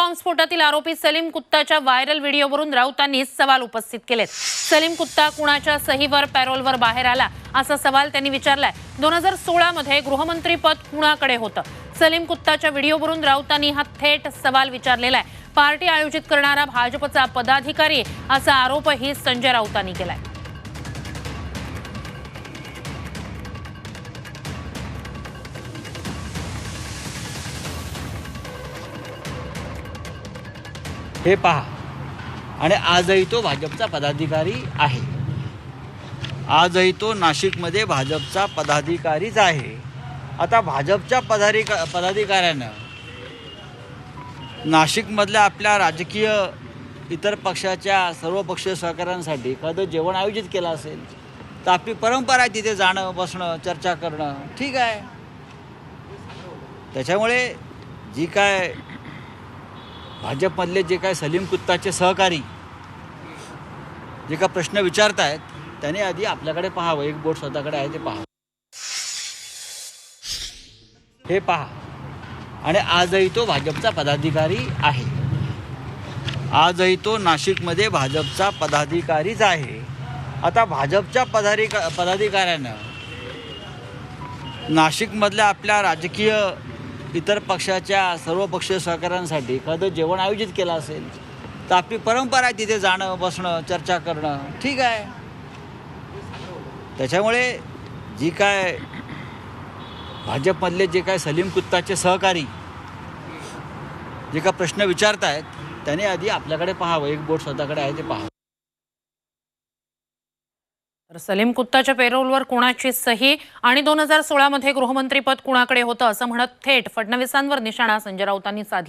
बॉम्बस्फोटातील आरोपी सलीम कुत्ताच्या व्हायरल व्हिडिओवरून राऊतांनी सवाल उपस्थित केलेत. सलीम कुत्ता कुणाच्या सहीवर पॅरोलवर बाहेर आला असा सवाल त्यांनी विचारलाय. दोन हजार सोळामध्ये गृहमंत्रीपद गृहमंत्री पद कुणाकडे होतं? सलीम कुत्ताच्या व्हिडिओवरून राऊतांनी हा थेट सवाल विचारलेला आहे पार्टी आयोजित करणारा भाजपचा पदाधिकारी असा आरोपही संजय राऊतांनी केलाय. हे पहा. आणि आजही तो भाजपचा पदाधिकारी आहे. आजही तो नाशिकमध्ये भाजपचा पदाधिकारीच आहे. आता भाजपच्या पदाधिका पदाधिकाऱ्यानं नाशिकमधल्या आपल्या राजकीय इतर पक्षाच्या सर्व पक्षीय सहकाऱ्यांसाठी एखादं जेवण आयोजित केलं असेल तर आपली परंपरा आहे तिथे जाणं बसणं चर्चा करणं. ठीक आहे. त्याच्यामुळे जी काय भाजपमधले जे काय सलीम कुत्ताचे सहकारी जे का प्रश्न विचारतायत त्याने आधी आपल्याकडे पाहावं. एक बोट स्वतःकडे आहे ते पहा हे पहा. आणि आजही तो भाजपचा पदाधिकारी आहे. आजही तो नाशिकमध्ये भाजपचा पदाधिकारीच आहे. आता भाजपच्या पदाधिका पदाधिकाऱ्यानं नाशिकमधल्या आपल्या राजकीय इतर पक्षाच्या सर्व पक्षीय सहकाऱ्यांसाठी एखादं जेवण आयोजित केलं असेल तर आपली परंपरा आहे तिथे जाणं बसणं चर्चा करणं. ठीक आहे. त्याच्यामुळे जी काय भाजपमधले जे काय सलीम कुत्ताचे सहकारी जे काय प्रश्न विचारतायत त्याने आधी आपल्याकडे पाहावं. एक बोट स्वतःकडे आहे ते पाहावं. तर सलीम कुत्ताच्या पेरोलवर कुणाची सही आणि दोन हजार सोळामध्ये गृहमंत्रीपद कुणाकडे होतं असं म्हणत थेट फडणवीसांवर निशाणा संजय राऊतांनी साधलेला